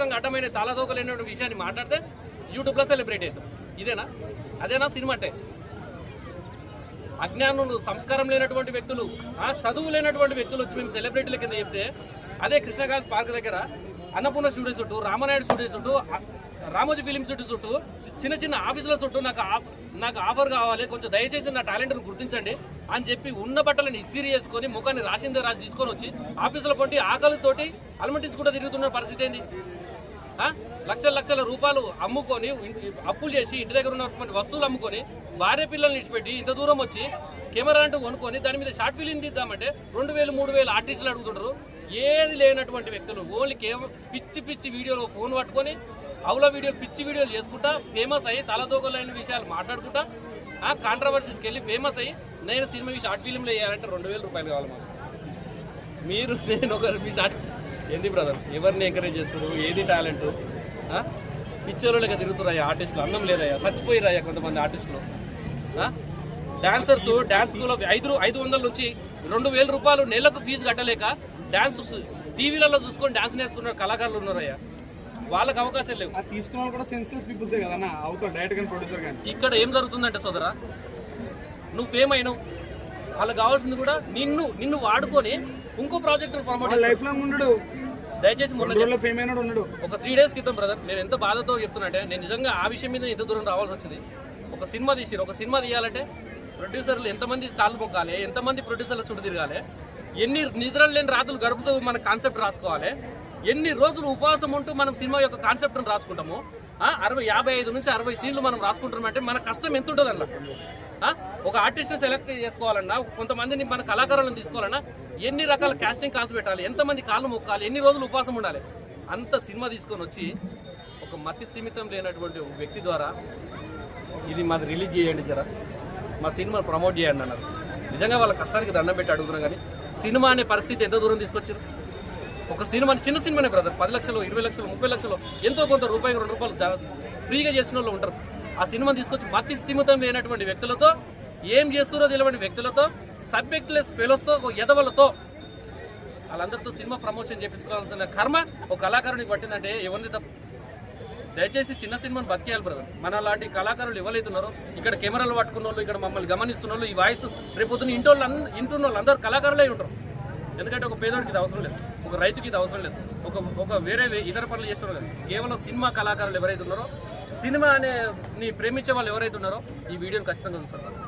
దుర్మార్గంగా అడ్డమైన తాళదోకలేని విషయాన్ని మాట్లాడితే యూట్యూబ్లో సెలబ్రేట్ అవుతాం ఇదేనా? అదేనా సినిమా అంటే? అజ్ఞానులు సంస్కారం లేనటువంటి వ్యక్తులు చదువు లేనటువంటి వ్యక్తులు వచ్చి మేము సెలబ్రిటీల కింద చెప్తే అదే కృష్ణకాంత్ పార్క్ దగ్గర అన్నపూర్ణ స్టూడియో చుట్టూ రామనాయుడు స్టూడియో చుట్టూ రామోజీ ఫిలిం సిటీ చుట్టూ చిన్న చిన్న ఆఫీసుల చుట్టూ నాకు నాకు ఆఫర్ కావాలి కొంచెం దయచేసి నా టాలెంట్ను గుర్తించండి అని చెప్పి ఉన్న బట్టలను ఇస్తిరి చేసుకొని ముఖాన్ని రాసిందే రాసి తీసుకొని వచ్చి ఆఫీసులో కొంటి ఆకలితోటి అలమటించుకుంటూ తిరుగుతున్న పరిస్థితి ఏంది? లక్షల లక్షల రూపాయలు అమ్ముకొని అప్పులు చేసి ఇంటి దగ్గర ఉన్నటువంటి వస్తువులు అమ్ముకొని భార్య పిల్లల్ని ఇచ్చిపెట్టి ఇంత దూరం వచ్చి కెమెరా అంటూ కొనుక్కొని దాని మీద షార్ట్ ఫిలిం తీద్దామంటే రెండు వేలు మూడు వేలు ఆర్టిస్టులు అడుగుతుంటారు. ఏది లేనటువంటి వ్యక్తులు ఓన్లీ కేవలం పిచ్చి పిచ్చి వీడియోలు ఫోన్ పట్టుకొని అవుల వీడియో పిచ్చి వీడియోలు చేసుకుంటా ఫేమస్ అయ్యి తలదోకలైన విషయాలు మాట్లాడుకుంటా ఆ కాంట్రవర్సీస్కి వెళ్ళి ఫేమస్ అయ్యి నేను సినిమా షార్ట్ ఫిలింలో వేయాలంటే రెండు వేల రూపాయలు కావాలి మాకు. మీరు నేను ఒకరు మీ షార్ట్ ఏంది బ్రదర్ ఎవరిని ఎంకరేజ్ చేస్తారు ఏది టాలెంట్ పిక్చర్లుగా తిరుగుతున్నాయి ఆర్టిస్టులు అందం లేదయ్యా. చచ్చిపోయిరయ్యా కొంతమంది ఆర్టిస్టులు డాన్సర్స్ డాన్స్ స్కూల్ ఐదు ఐదు వందల నుంచి రెండు వేల రూపాయలు నెలకు ఫీజు కట్టలేక డాన్స్ టీవీలలో చూసుకొని డాన్స్ నేర్చుకున్న కళాకారులు ఉన్నారయ్యా. వాళ్ళకి అవకాశాలు లేవు. అది తీసుకున్న కూడా సెన్సిటివ్ పీపుల్సే కదన్నా? అవుతారు డైరెక్ట్ కానీ ప్రొడ్యూసర్ కానీ ఇక్కడ ఏం జరుగుతుందంటే సోదరా నువ్వు ఫేమ్ అయినావు. వాళ్ళకి కావాల్సింది కూడా నిన్ను నిన్ను వాడుకొని ఇంకో ప్రాజెక్ట్ ప్రమోట్ లైఫ్ లాంగ్ ఉండడు దయచేసి మొన్న ఒక త్రీ డేస్ క్రితం బ్రదర్ నేను ఎంత బాధతో చెప్తున్నట్టే నేను నిజంగా ఆ విషయం మీద ఇంత దూరం రావాల్సి వచ్చింది. ఒక సినిమా తీసిరు ఒక సినిమా తీయాలంటే ప్రొడ్యూసర్లు ఎంతమంది కాళ్ళు మొక్కాలి ఎంతమంది ప్రొడ్యూసర్ల చుట్టూ తిరగాలి ఎన్ని నిద్రలు లేని రాత్రులు గడుపుతూ మన కాన్సెప్ట్ రాసుకోవాలి ఎన్ని రోజులు ఉపవాసం ఉంటూ మనం సినిమా యొక్క కాన్సెప్ట్ను రాసుకుంటాము అరవై యాభై ఐదు నుంచి అరవై సీన్లు మనం రాసుకుంటున్నామంటే మన కష్టం ఎంత ఉంటుంది అన్న ఒక ఆర్టిస్ట్ని సెలెక్ట్ చేసుకోవాలన్నా కొంతమందిని మన కళాకారులను తీసుకోవాలన్నా ఎన్ని రకాల కాస్టింగ్ కాల్స్ పెట్టాలి ఎంతమంది కాళ్ళు మొక్కాలి ఎన్ని రోజులు ఉపవాసం ఉండాలి? అంత సినిమా తీసుకొని వచ్చి ఒక మతి స్థిమితం లేనటువంటి ఒక వ్యక్తి ద్వారా ఇది మాది రిలీజ్ చేయండి జరా. మా సినిమా ప్రమోట్ చేయండి అన్నారు. నిజంగా వాళ్ళ కష్టానికి దండం పెట్టి అడుగుతున్నాం కానీ సినిమా అనే పరిస్థితి ఎంత దూరం తీసుకొచ్చారు? ఒక సినిమా చిన్న సినిమానే బ్రదర్. పది లక్షలు ఇరవై లక్షలు ముప్పై లక్షలు ఎంతో కొంత రూపాయి రెండు రూపాయలు ఫ్రీగా చేసిన వాళ్ళు ఉంటారు. ఆ సినిమా తీసుకొచ్చి మతి స్థిమితం లేనటువంటి వ్యక్తులతో ఏం చేస్తున్నారో తెలియని వ్యక్తులతో సబ్జెక్ట్లెస్ ఫెలోస్తో ఒక ఎదవలతో వాళ్ళందరితో సినిమా ప్రమోషన్ చేయించుకోవాల్సిన కర్మ ఒక కళాకారునికి పట్టిందంటే ఎవరిని తప్ప. దయచేసి చిన్న సినిమాను బతికేయాలి బ్రదర్. మన లాంటి కళాకారులు ఎవరైతున్నారో ఇక్కడ కెమెరాలు పట్టుకున్న వాళ్ళు ఇక్కడ మమ్మల్ని గమనిస్తున్న వాళ్ళు ఈ వాయిస్ రేపొద్దున ఇంటోళ్ళు అన్- ఇంటున్న వాళ్ళు అందరూ కళాకారులే ఉంటారు. ఎందుకంటే ఒక పేదోడికి ఇది అవసరం లేదు. ఒక రైతుకి ఇది అవసరం లేదు. ఒక ఒక వేరే ఇతర పనులు చేస్తున్నారు కదా. కేవలం సినిమా కళాకారులు ఎవరైతే ఉన్నారో సినిమా అనే ప్రేమించే వాళ్ళు ఎవరైతే ఉన్నారో ఈ వీడియోని ఖచ్చితంగా చూస్తారు.